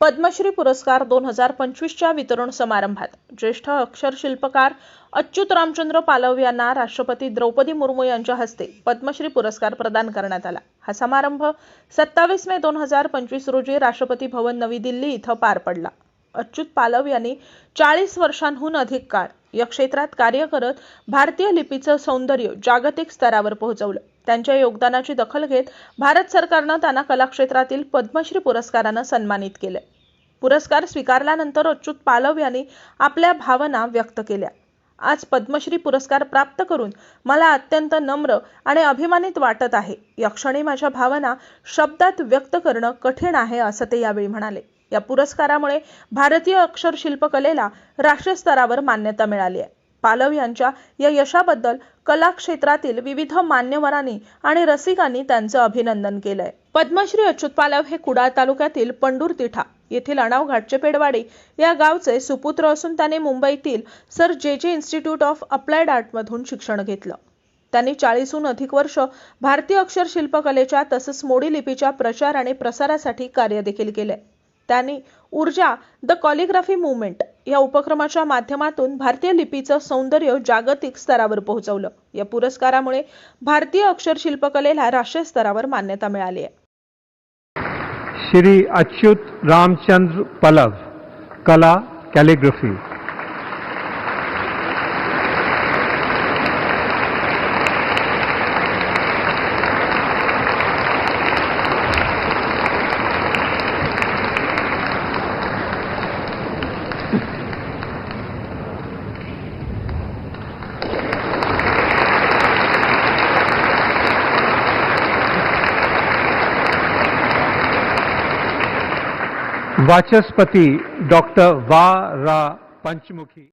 पद्मश्री पुरस्कार दोन हजार पंचवीसच्या वितरण समारंभात ज्येष्ठ अक्षरशिल्पकार अच्युत रामचंद्र पालव यांना राष्ट्रपती द्रौपदी मुर्मू यांच्या हस्ते पद्मश्री पुरस्कार प्रदान करण्यात आला. हा समारंभ सत्तावीस मे दोन हजार पंचवीस रोजी राष्ट्रपती भवन नवी दिल्ली इथं पार पडला. अच्युत पालव यांनी चाळीस वर्षांहून अधिक काळ या क्षेत्रात कार्य करत भारतीय लिपीचं सौंदर्य जागतिक स्तरावर पोहोचवलं. त्यांच्या योगदानाची दखल घेत भारत सरकारनं त्यांना कलाक्षेत्रातील पद्मश्री पुरस्कारानं सन्मानित केले. पुरस्कार स्वीकारल्यानंतर अच्युत पालव यांनी आपल्या भावना व्यक्त केल्या. आज पद्मश्री पुरस्कार प्राप्त करून मला अत्यंत नम्र आणि अभिमानित वाटत आहे. या क्षणी माझ्या भावना शब्दात व्यक्त करणं कठीण आहे असं ते यावेळी म्हणाले. या पुरस्कारामुळे भारतीय अक्षर शिल्पकलेला राष्ट्रीय स्तरावर मान्यता मिळाली आहे. पालव यांच्या या यशाबद्दल कला क्षेत्रातील विविध मान्यवरांनी आणि रसिकांनी त्यांचं अभिनंदन केलंय. पद्मश्री अच्युत पालव हे कुडाळ तालुक्यातील पंडूर तिठा येथील अणाव घाटचे पेडवाडी या गावचे सुपुत्र असून त्याने मुंबईतील सर जे जे इन्स्टिट्यूट ऑफ अप्लाइड आर्टमधून शिक्षण घेतलं. त्यांनी चाळीसहून अधिक वर्ष भारतीय अक्षर शिल्पकलेच्या तसंच मोडी लिपीच्या प्रचार आणि प्रसारासाठी कार्य देखील केले त्यांनी ऊर्जा द कॉलिग्राफी मुवमेंट या उपक्रमाच्या माध्यमातून भारतीय लिपीचं सौंदर्य जागतिक स्तरावर पोहोचवलं. या पुरस्कारामुळे भारतीय अक्षर शिल्पकलेला राष्ट्रीय स्तरावर मान्यता मिळाली आहे. श्री अच्युत रामचंद्र पलव कला कॅलिग्राफी. वाचस्पति डॉक्टर वा रा पंचमुखी।